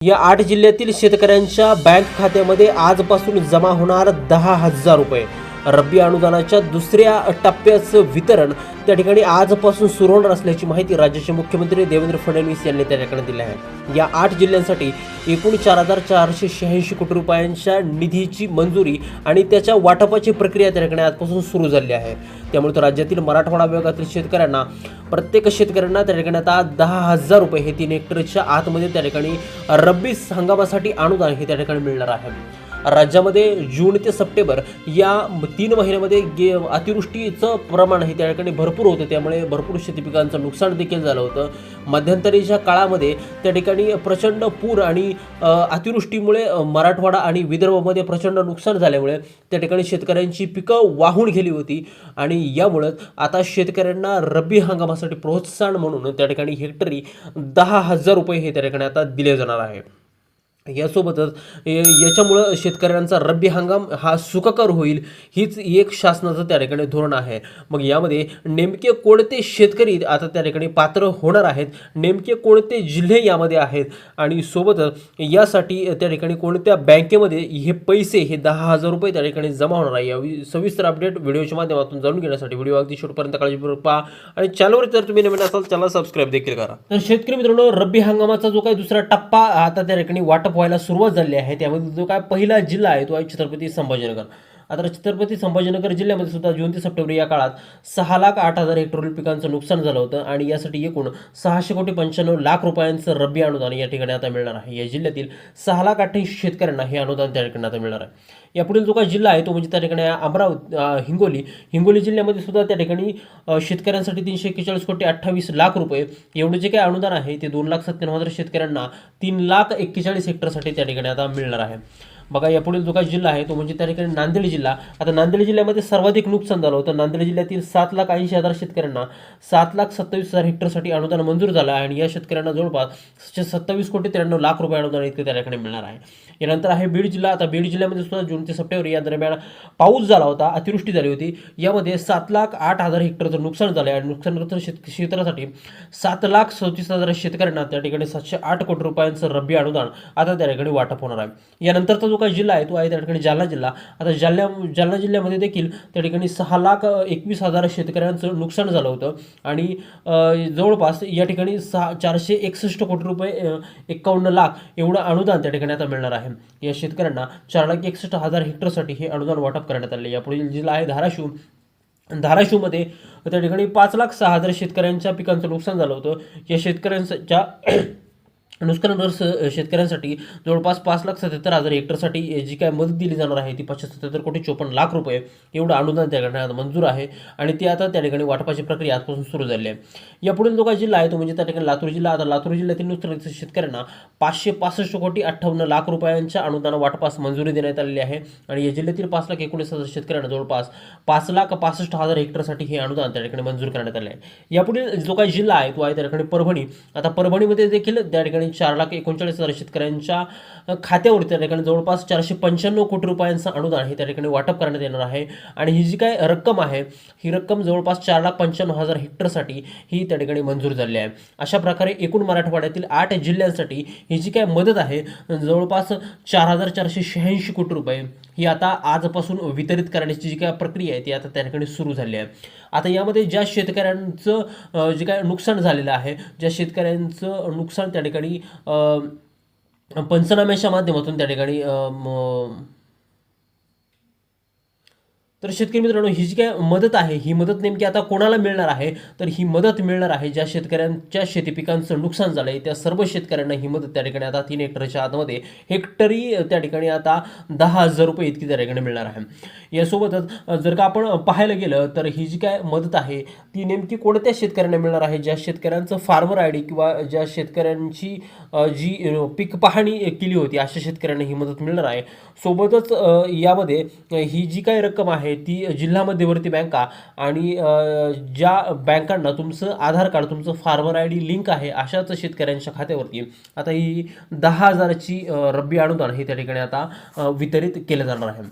या आठ जिल्ह्यातील शेतकऱ्यांच्या बँक खात्यामध्ये आजपासून जमा होणार दहा हजार रुपये. रब्बी अनुदानाच्या दुसऱ्या टप्प्याचं वितरण त्या ठिकाणी आजपासून सुरू होणार असल्याची माहिती राज्याचे मुख्यमंत्री देवेंद्र फडणवीस यांनी त्या ठिकाणी दिली आहे. या आठ जिल्ह्यांसाठी एकूण चार हजार चारशे शहाऐंशी कोटी रुपयांच्या निधीची मंजुरी आणि त्याच्या वाटपाची प्रक्रिया त्या ठिकाणी आजपासून सुरू झाली आहे. त्यामुळे तर राज्यातील मराठवाडा विभागातील शेतकऱ्यांना प्रत्येक शेतकऱ्यांना त्या ठिकाणी आता दहा हजार रुपये हे तीन हेक्टरच्या आतमध्ये त्या ठिकाणी रब्बी हंगामासाठी अनुदान हे त्या ठिकाणी मिळणार आहे. राज्यामध्ये जून ते सप्टेंबर या तीन महिन्यामध्ये गे अतिवृष्टीचं प्रमाण हे त्या ठिकाणी भरपूर होतं. त्यामुळे भरपूर शेती पिकांचं नुकसान देखील झालं होतं. मध्यंतरीच्या काळामध्ये त्या ठिकाणी प्रचंड पूर आणि अतिवृष्टीमुळे मराठवाडा आणि विदर्भामध्ये प्रचंड नुकसान झाल्यामुळे त्या ठिकाणी शेतकऱ्यांची पिकं वाहून गेली होती. आणि यामुळं आता शेतकऱ्यांना रब्बी हंगामासाठी प्रोत्साहन म्हणून त्या ठिकाणी हेक्टरी दहा हजार रुपये हे त्या ठिकाणी आता दिले जाणार आहे. यासोबतच याच्यामुळं शेतकऱ्यांचा रब्बी हंगाम हा सुखकर होईल हीच एक शासनाचं त्या ठिकाणी धोरण आहे. मग यामध्ये नेमके कोणते शेतकरी आता त्या ठिकाणी पात्र होणार आहेत? नेमके कोणते जिल्हे यामध्ये आहेत? आणि सोबतच यासाठी त्या ठिकाणी कोणत्या बँकेमध्ये हे पैसे हे दहा हजार रुपये त्या ठिकाणी जमा होणार आहे? या सविस्तर अपडेट व्हिडिओच्या माध्यमातून जाणून घेण्यासाठी व्हिडिओ अगदी शेवटपर्यंत काळजीपूर्वक पहा. आणि चॅनलवर जर तुम्ही नवीन असाल चॅनल सबस्क्राईब देखील करा. तर शेतकरी मित्रांनो रब्बी हंगामाचा जो काही दुसरा टप्पा आता त्या ठिकाणी वाटप व्हायला सुरुवात झाली आहे त्यामध्ये जो काय पहिला जिल्हा आहे तो आहे छत्रपती संभाजीनगर. आता छत्रपती संभाजीनगर जिल्ह्यामध्ये सुद्धा जून ते सप्टेंबर या काळात सहा लाख आठ हजार हेक्टोरियल पिकांचं नुकसान झालं होतं आणि यासाठी एकूण सहाशे कोटी पंच्याण्णव लाख रुपयांचं रब्बी अनुदान या ठिकाणी आता मिळणार आहे. या जिल्ह्यातील सहा लाख अठ्ठ्याऐंशी शेतकऱ्यांना हे अनुदान त्या ठिकाणी आता मिळणार आहे. यापुढील जो काही जिल्हा आहे तो म्हणजे त्या ठिकाणी अमरावती हिंगोली. हिंगोली जिल्ह्यामध्ये सुद्धा त्या ठिकाणी शेतकऱ्यांसाठी तीनशे एक्केचाळीस कोटी अठ्ठावीस लाख रुपये एवढे जे काही अनुदान आहे ते दोन लाख सत्त्याण्णव हजार शेतकऱ्यांना तीन लाख एक्केचाळीस हेक्टरसाठी त्या ठिकाणी आता मिळणार आहे. बघा यापुढील जो काही जिल्हा आहे तो म्हणजे त्या ठिकाणी नांदेड जिल्हा. आता नांदेड जिल्ह्यामध्ये सर्वाधिक नुकसान झालं होतं. नांदेड जिल्ह्यातील सात लाख ऐंशी हजार शेतकऱ्यांना सात लाख सत्तावीस हजार हेक्टरसाठी अनुदान मंजूर झालं आहे आणि या शेतकऱ्यांना जवळपास सत्तावीस कोटी त्र्याण्णव लाख रुपये अनुदान इतके त्या ठिकाणी मिळणार आहे. यानंतर आहे बीड जिल्हा. आता बीड जिल्ह्यामध्ये सुद्धा जून ते सप्टेंबर या दरम्यान पाऊस झाला होता अतिवृष्टी झाली होती. यामध्ये सात लाख आठ हजार हेक्टरचं नुकसान झालं आहे आणि नुकसानग्रस्त शेत क्षेत्रासाठी सात लाख सदतीस हजार शेतकऱ्यांना त्या ठिकाणी सातशे आठ कोटी रुपयांचं रब्बी अनुदान आता त्या ठिकाणी वाटप होणार आहे. यानंतरचा जो काही जिल्हा आहे तो आहे त्या ठिकाणी जालना जिल्हा. आता जालना जालना जिल्ह्यामध्ये देखील त्या ठिकाणी सहा लाख एकवीस हजार शेतकऱ्यांचं नुकसान झालं होतं. आणि जवळपास या ठिकाणी सहा चारशे एकसष्ट कोटी रुपये एकावन्न लाख एवढं अनुदान त्या ठिकाणी आता मिळणार आहे. या शेतकऱ्यांना चार लाख एकसष्ट हजार हेक्टरसाठी हे अनुदान वाटप करण्यात आले यापुढील जिल्हा आहे धाराशिव. धाराशिवमध्ये त्या ठिकाणी पाच लाख सहा हजार शेतकऱ्यांच्या पिकांचं नुकसान झालं होतं. या शेतकऱ्यांच्या नुकसानग्रस्त शेतकऱ्यांसाठी जवळपास पाच लाख सत्याहत्तर हजार हेक्टरसाठी जी काय मदत दिली जाणार आहे ती पाचशे सत्याहत्तर कोटी चोपन्न लाख रुपये एवढं अनुदान त्या ठिकाणी आता मंजूर आहे. आणि ती आता त्या ठिकाणी वाटपाची प्रक्रिया आजपासून सुरू झाली आहे. यापुढील जो काही जिल्हा आहे तो म्हणजे त्या ठिकाणी लातूर जिल्हा. आता लातूर जिल्ह्यातील नुकसानग्रस्त शेतकऱ्यांना पाचशे पासष्ट कोटी अठ्ठावन्न लाख रुपयांच्या अनुदान वाटपास मंजुरी देण्यात आलेली आहे. आणि या जिल्ह्यातील पाच लाख एकोणीस हजार शेतकऱ्यांना जवळपास पाच लाख पासष्ट हजार हेक्टरसाठी हे अनुदान त्या ठिकाणी मंजूर करण्यात आले आहे. यापुढील जो काही जिल्हा आहे तो आहे त्या ठिकाणी परभणी. आता परभणीमध्ये देखील त्या ठिकाणी चार लाख एकोणचाळीस हजार शेतकऱ्यांच्या खात्यावरती त्या ठिकाणी जवळपास चारशे पंच्याण्णव कोटी रुपयांचं अनुदान हे त्या ठिकाणी वाटप करण्यात येणार आहे. आणि ही जी काय रक्कम आहे ही रक्कम जवळपास चार लाख पंच्याण्णव हजार हेक्टरसाठी ही त्या ठिकाणी मंजूर झाली आहे. अशा प्रकारे एकूण मराठवाड्यातील आठ जिल्ह्यांसाठी ही जी काय मदत आहे जवळपास चार हजार चारशे शहाऐंशी कोटी रुपये ही आता आजपासून वितरित करण्याची जी काय प्रक्रिया आहे ती आता त्या ठिकाणी सुरू झाली आहे. आता यामध्ये ज्या शेतकऱ्यांचं जे काय नुकसान झालेलं आहे ज्या शेतकऱ्यांचं नुकसान त्या ठिकाणी पंचनाम्याच्या माध्यमातून त्या ठिकाणी तर शेतकरी मित्रांनो ही जी काय मदत आहे ही मदत नेमकी आता कोणाला मिळणार आहे? तर ही मदत मिळणार आहे ज्या शेतकऱ्यांच्या शेती पिकांचं नुकसान झालं आहे त्या सर्व शेतकऱ्यांना ही मदत त्या ठिकाणी आता तीन हेक्टरच्या आतमध्ये हेक्टरी त्या ठिकाणी आता दहा हजार रुपये इतकी त्या ठिकाणी मिळणार आहे. यासोबतच जर का आपण पाहायला गेलं तर ही जी काय मदत आहे ती नेमकी कोणत्या शेतकऱ्यांना मिळणार आहे? ज्या शेतकऱ्यांचं फार्मर आय डी किंवा ज्या शेतकऱ्यांची जी पीक पाहणी केली होती अशा शेतकऱ्यांना ही मदत मिळणार आहे. सोबतच यामध्ये ही जी काय रक्कम आहे ती जिल्हा मध्यवर्ती बँका आणि ज्या बँकांना तुमचं आधार कार्ड तुमचं फार्मर आय डी लिंक आहे अशाच शेतकऱ्यांच्या खात्यावरती आता ही दहा हजाराची रब्बी अनुदान हे त्या ठिकाणी आता वितरित केलं जाणार आहे.